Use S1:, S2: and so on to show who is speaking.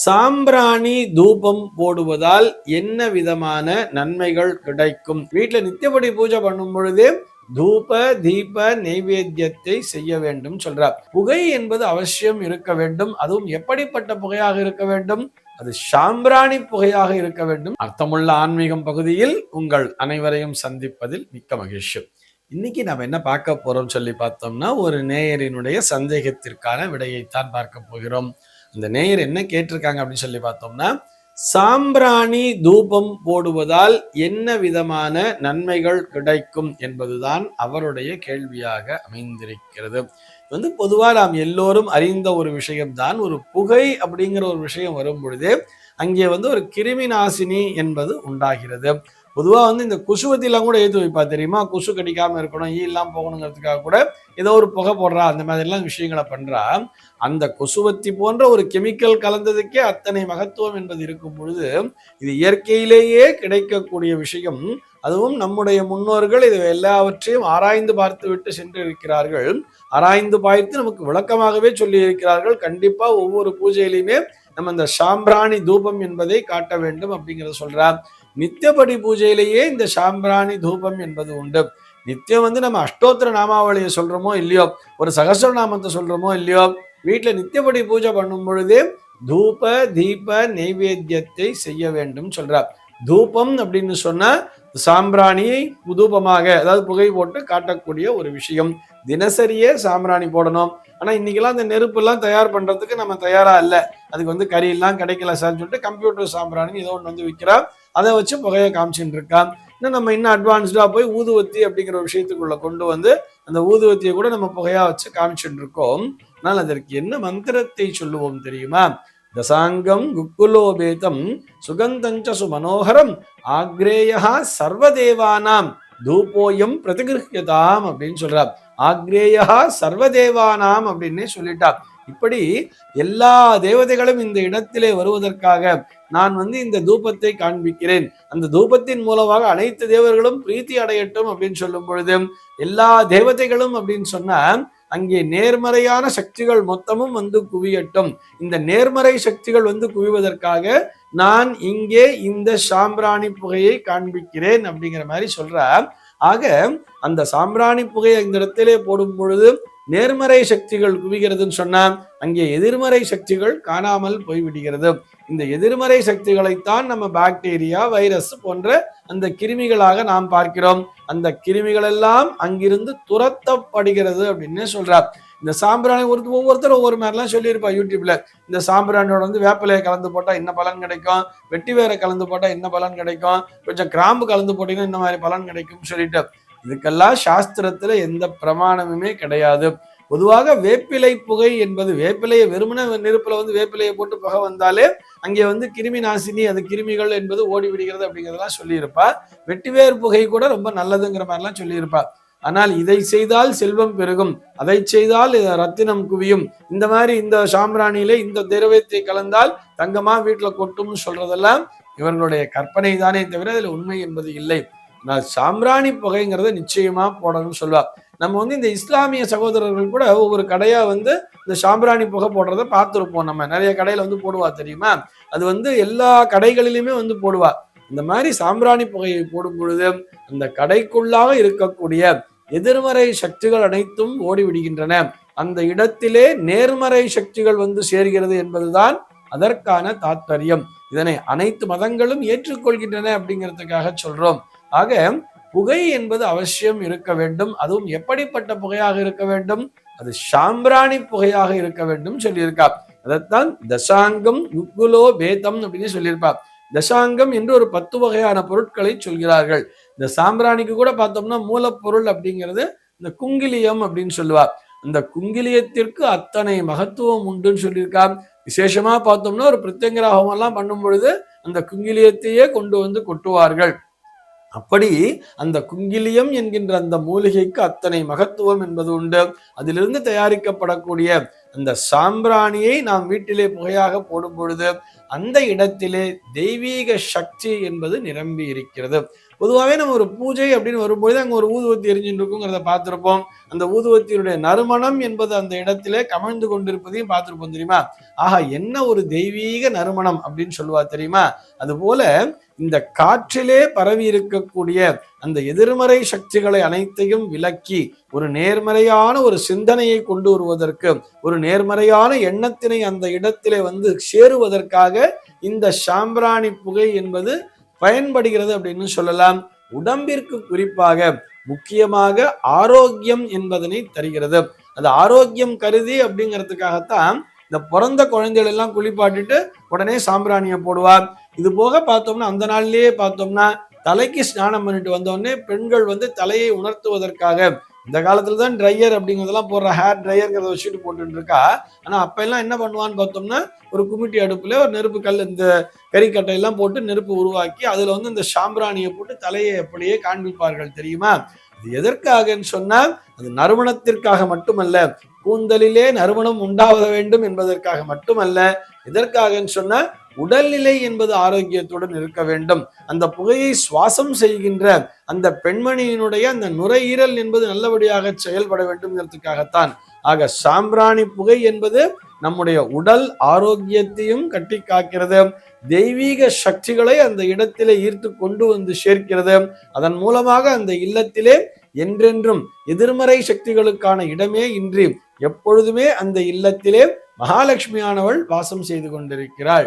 S1: சாம்பிராணி தூபம் போடுவதால் என்ன விதமான நன்மைகள் கிடைக்கும்? வீட்டில் நித்தியப்படி பூஜை பண்ணும் பொழுதே தூப தீப நைவேத்தியத்தை செய்ய வேண்டும் சொல்றார். புகை என்பது அவசியம் இருக்க வேண்டும். அதுவும் எப்படிப்பட்ட புகையாக இருக்க வேண்டும்? அது சாம்பிராணி புகையாக இருக்க வேண்டும். அர்த்தமுள்ள ஆன்மீகம் பகுதியில் உங்கள் அனைவரையும் சந்திப்பதில் மிக்க மகிழ்ச்சி. இன்னைக்கு நம்ம என்ன பார்க்க போறோம் சொல்லி பார்த்தோம்னா ஒரு நேயரினுடைய சந்தேகத்திற்கான விடையைத்தான் பார்க்க போகிறோம். இந்த நேயர் என்ன கேட்டிருக்காங்க அப்படின்னு சொல்லி பார்த்தோம்னா சாம்பிராணி தூபம் போடுவதால் என்ன விதமான நன்மைகள் கிடைக்கும் என்பதுதான் அவருடைய கேள்வியாக அமைந்திருக்கிறது. வந்து பொதுவாக நாம் எல்லோரும் அறிந்த ஒரு விஷயம்தான். ஒரு புகை அப்படிங்கிற ஒரு விஷயம் வரும் பொழுது அங்கே வந்து ஒரு கிருமி நாசினி என்பது உண்டாகிறது. பொதுவாக வந்து இந்த குசுவத்திலாம் கூட ஏற்றி வைப்பா தெரியுமா? குசு கடிக்காமல் இருக்கணும் ஈ போகணுங்கிறதுக்காக கூட ஏதோ ஒரு புகை போடுறா அந்த மாதிரிலாம் விஷயங்களை பண்ணுறா அந்த கொசுவத்தி போன்ற ஒரு கெமிக்கல் கலந்ததுக்கே அத்தனை மகத்துவம் என்பது இருக்கும் பொழுது இது இயற்கையிலேயே கிடைக்கக்கூடிய விஷயம். அதுவும் நம்முடைய முன்னோர்கள் இது எல்லாவற்றையும் ஆராய்ந்து பார்த்து விட்டு சென்று இருக்கிறார்கள் ஆராய்ந்து பார்த்து நமக்கு விளக்கமாகவே சொல்லி இருக்கிறார்கள் கண்டிப்பா ஒவ்வொரு பூஜையிலையுமே நம்ம இந்த சாம்பிராணி தூபம் என்பதை காட்ட வேண்டும் அப்படிங்கிறத சொல்றார். நித்தியபடி பூஜையிலேயே இந்த சாம்பிராணி தூபம் என்பது உண்டு. நித்தியம் வந்து நம்ம அஷ்டோத்திர நாமாவளியை சொல்றோமோ இல்லையோ ஒரு சகசிரநாமத்தை சொல்றோமோ இல்லையோ வீட்டில் நித்தியபடி பூஜை பண்ணும் பொழுதே தூப தீப நைவேத்தியத்தை செய்ய வேண்டும் சொல்றார். தூபம் அப்படின்னு சொன்னா சாம்பிராணியை தூபமாக அதாவது புகை போட்டு காட்டக்கூடிய ஒரு விஷயம். தினசரியே சாம்பிராணி போடணும். ஆனால் இன்னைக்கெல்லாம் இந்த நெருப்பெல்லாம் தயார் பண்ணுறதுக்கு நம்ம தயாராக இல்லை. அதுக்கு வந்து கறியெல்லாம் கிடைக்கல சார்னு சொல்லிட்டு கம்ப்யூட்டர் சாம்பிராணி ஏதோ ஒன்று வந்து விற்கிறா அதை வச்சு புகையை காமிச்சுட்டு இருக்கான் இன்னும் நம்ம இன்னும் அட்வான்ஸ்டாக போய் ஊதுவத்தி அப்படிங்கிற ஒரு கொண்டு வந்து அந்த ஊதுவத்தியை கூட நம்ம புகையாக வச்சு காமிச்சுட்டு இருக்கோம். ஆனால் அதற்கு என்ன மந்திரத்தை சொல்லுவோம் தெரியுமா? தசாங்கம் குக்குலோபேதம் சுகந்தஞ்ச சுமனோகரம் ஆக்ரேயா சர்வதேவானாம் தூபோயம் பிரதிகிருஹியதாம் அப்படின்னு சொல்றார். ஆக்ரேயா சர்வதேவானாம் அப்படின்னே சொல்லிட்டார். இப்படி எல்லா தேவதைகளும் இந்த இடத்திலே வருவதற்காக நான் வந்து இந்த தூபத்தை காண்பிக்கிறேன். அந்த தூபத்தின் மூலமாக அனைத்து தேவர்களும் பிரீத்தி அடையட்டும் அப்படின்னு சொல்லும் பொழுது எல்லா தேவதைகளும் அப்படின்னு சொன்னா அங்கே நேர்மறையான சக்திகள் மொத்தமும் வந்து குவியட்டும். இந்த நேர்மறை சக்திகள் வந்து குவிவதற்காக நான் இங்கே இந்த சாம்பிராணி புகையை காண்பிக்கிறேன் அப்படிங்கிற மாதிரி சொல்ற ஆக அந்த சாம்பிராணி புகையை இந்த இடத்திலே போடும் பொழுது நேர்மறை சக்திகள் குவிகிறதுன்னு சொன்னா அங்கே எதிர்மறை சக்திகள் காணாமல் போய்விடுகிறது. இந்த எதிர்மறை சக்திகளைத்தான் நம்ம பாக்டீரியா வைரஸ் போன்ற அந்த கிருமிகளாக நாம் பார்க்கிறோம். அந்த கிருமிகள் எல்லாம் அங்கிருந்து துரத்தப்படுகிறது அப்படின்னு சொல்றார். இந்த சாம்பிராணி ஒரு ஒவ்வொருத்தரும் ஒவ்வொரு மாதிரிலாம் சொல்லியிருப்பா யூடியூப்ல இந்த சாம்பிராணியோட வந்து வேப்பிலையை கலந்து போட்டால் என்ன பலன் கிடைக்கும்? வெட்டி வேரை கலந்து போட்டால் என்ன பலன் கிடைக்கும்? கொஞ்சம் கிராம்பு கலந்து போட்டீங்கன்னா இந்த மாதிரி பலன் கிடைக்கும்னு சொல்லிட்டு. இதுக்கெல்லாம் சாஸ்திரத்துல எந்த பிரமாணமுமே கிடையாது. பொதுவாக வேப்பிலை புகை என்பது வேப்பிலையை வெறுமன நெருப்புல வந்து வேப்பிலையை போட்டு புகை வந்தாலே அங்கே வந்து கிருமி நாசினி அது கிருமிகள் என்பது ஓடி விடுகிறது அப்படிங்கிறதெல்லாம் சொல்லியிருப்பா. வெட்டிவேர் புகை கூட ரொம்ப நல்லதுங்கிற மாதிரிலாம் சொல்லியிருப்பா. ஆனால் இதை செய்தால் செல்வம் பெருகும். அதை செய்தால் ரத்தினம் குவியும். இந்த மாதிரி இந்த சாம்பிராணியில இந்த திரவியத்தை கலந்தால் தங்கமா வீட்டுல கொட்டும்னு சொல்றதெல்லாம் இவர்களுடைய கற்பனை தானே தவிர அதுல உண்மை என்பது இல்லை. நான் சாம்பிராணி புகைங்கிறத நிச்சயமா போடணும்னு சொல்லுவா. நம்ம வந்து இந்த இஸ்லாமிய சகோதரர்கள் கூட ஒவ்வொரு கடையா வந்து இந்த சாம்பிராணி புகை போடுறத பார்த்துருப்போம். நம்ம நிறைய கடையில வந்து போடுவா தெரியுமா? அது வந்து எல்லா கடைகளிலுமே வந்து போடுவா. இந்த மாதிரி சாம்பிராணி புகையை போடும் பொழுது அந்த கடைக்குள்ளாக இருக்கக்கூடிய எதிர்மறை சக்திகள் அனைத்தும் ஓடிவிடுகின்றன. அந்த இடத்திலே நேர்மறை சக்திகள் வந்து சேர்கிறது என்பதுதான் அதற்கான தாத்பரியம். இதனை அனைத்து மதங்களும் ஏற்றுக்கொள்கின்றன அப்படிங்கிறதுக்காக சொல்றோம். ஆக புகை என்பது அவசியம் இருக்க வேண்டும். அதுவும் எப்படிப்பட்ட புகையாக இருக்க வேண்டும்? அது சாம்பிராணி புகையாக இருக்க வேண்டும் சொல்லியிருக்கா. அதைத்தான் தசாங்கம் யுக்குலோ பேதம் அப்படின்னு சொல்லியிருப்பா. தசாங்கம் என்று ஒரு பத்து வகையான பொருட்களை சொல்கிறார்கள். இந்த சாம்பிராணிக்கு கூட பார்த்தோம்னா மூலப்பொருள் அப்படிங்கிறது இந்த குங்கிலியம் அப்படின்னு சொல்லுவார் இந்த குங்கிலியத்திற்கு அத்தனை மகத்துவம் உண்டுன்னு சொல்லியிருக்கா. விசேஷமா பார்த்தோம்னா ஒரு பிரத்யங்கராகம் எல்லாம் பண்ணும் பொழுது அந்த குங்கிலியத்தையே கொண்டு வந்து கொட்டுவார்கள். அப்படி அந்த குங்கிலியம் என்கின்ற அந்த மூலிகைக்கு அத்தனை மகத்துவம் என்பது உண்டு. அதிலிருந்து தயாரிக்கப்படக்கூடிய அந்த சாம்பிராணியை நாம் வீட்டிலே புகையாக போடும் பொழுது அந்த இடத்திலே தெய்வீக சக்தி என்பது நிரம்பி இருக்கிறது. பொதுவாகவே நம்ம ஒரு பூஜை அப்படின்னு வரும்பொழுது அங்கே ஒரு ஊதுவத்தி எரிஞ்சுட்டு இருக்குங்கிறத பார்த்துருப்போம். அந்த ஊதுவத்தியுடைய நறுமணம் என்பது அந்த இடத்திலே கமழ்ந்து கொண்டிருப்பதையும் பார்த்துருப்போம் தெரியுமா? ஆஹா என்ன ஒரு தெய்வீக நறுமணம் அப்படின்னு சொல்லுவா தெரியுமா? அதுபோல இந்த காற்றிலே பரவி இருக்கக்கூடிய அந்த எதிர்மறை சக்திகளை அனைத்தையும் விலக்கி ஒரு நேர்மறையான ஒரு சிந்தனையை கொண்டு வருவதற்கு ஒரு நேர்மறையான எண்ணத்தினை அந்த இடத்திலே வந்து சேருவதற்காக இந்த சாம்பிராணி புகை என்பது பயன்படுகிறது அப்படின்னு சொல்லலாம். உடம்பிற்கு குறிப்பாக முக்கியமாக ஆரோக்கியம் என்பதனை தருகிறது. அது ஆரோக்கியம் கருதி அப்படிங்கிறதுக்காகத்தான் இந்த பிறந்த குழந்தைகள் எல்லாம் குளிப்பாட்டிட்டு உடனே சாம்பிராணியை போடுவார் இது போக பார்த்தோம்னா அந்த நாள்லயே பார்த்தோம்னா தலைக்கு ஸ்நானம் பண்ணிட்டு வந்தோடனே பெண்கள் வந்து தலையை உணர்த்துவதற்காக இந்த காலத்துல தான் ட்ரையர் அப்படிங்கிறதெல்லாம் போடுற ஹேர் ட்ரையர்ங்கிறத வச்சுட்டு போட்டுட்டு இருக்கா. ஆனா அப்ப எல்லாம் என்ன பண்ணுவான்னு பார்த்தோம்னா ஒரு குமிட்டி அடுப்புல ஒரு நெருப்பு கல் இந்த கறிக்கட்டை எல்லாம் போட்டு நெருப்பு உருவாக்கி அதுல வந்து இந்த சாம்பிராணியை போட்டு தலையை அப்படியே காண்பிப்பார்கள் தெரியுமா? அது எதற்காகன்னு சொன்னா அது நறுமணத்திற்காக மட்டுமல்ல கூந்தலிலே நறுமணம் உண்டாவத வேண்டும் என்பதற்காக மட்டுமல்ல. எதற்காகன்னு சொன்னா உடல்நிலை என்பது ஆரோக்கியத்துடன் இருக்க வேண்டும். அந்த புகையை சுவாசம் செய்கின்ற அந்த பெண்மணியினுடைய அந்த நுரையீரல் என்பது நல்லபடியாக செயல்பட வேண்டும்ங்கிறதுக்காகத்தான் ஆக சாம்பிராணி புகை என்பது நம்முடைய உடல் ஆரோக்கியத்தையும் கட்டி காக்கிறது தெய்வீக சக்திகளை அந்த இடத்திலே ஈர்த்து கொண்டு வந்து சேர்க்கிறது. அதன் மூலமாக அந்த இல்லத்திலே என்றென்றும் எதிர்மறை சக்திகளுக்கான இடமே இன்றி எப்பொழுதுமே அந்த இல்லத்திலே மகாலட்சுமியானவள் வாசம் செய்து கொண்டிருக்கிறாள்.